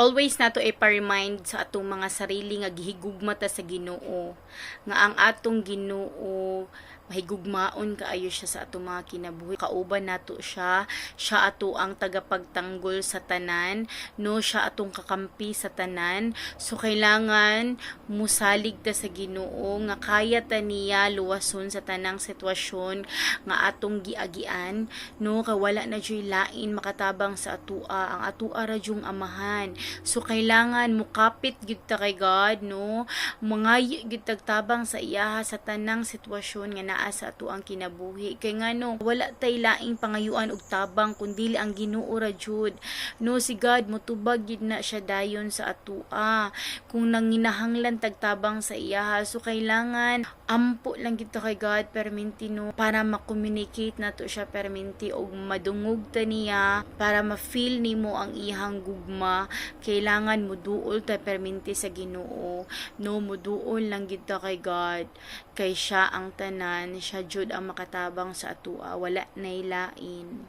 always nato i-remind sa atong mga sarili nga gihigugma ta sa Ginoo. Nga ang atong Ginoo mahigugmaon kaayo siya sa atong mga kinabuhi. Kauban nato siya. Siya ato ang tagapagtanggol sa tanan. No siya atong kakampi sa tanan. So kailangan musalig ta sa Ginoo nga kaya ta niya luwason sa tanang sitwasyon nga atong giagian. No kay wala na joy lain makatabang sa atua. Ang atua ra jung amahan so kailangan mukapit gyud ta kay God no? Mga gyud sa iyaha sa tanang sitwasyon nga naa sa ato ang kinabuhi. Kay ngano wala tay laing pangayuan og tabang kundi ang Ginoo ra jud. No si God motubag gyud na siya dayon sa atua kung nanginahanglan tagtabang sa iyaha so kailangan ampo lang kita kay God perminti no? Para ma-communicate nato siya perminti og madungog ta niya para ma-feel nimo ang ihang gugma kailangan muduol ta perminti sa Ginoo. No muduol lang gid ta kay God. Kay siya ang tanan siya jud ang makatabang sa atua. Wala nay lain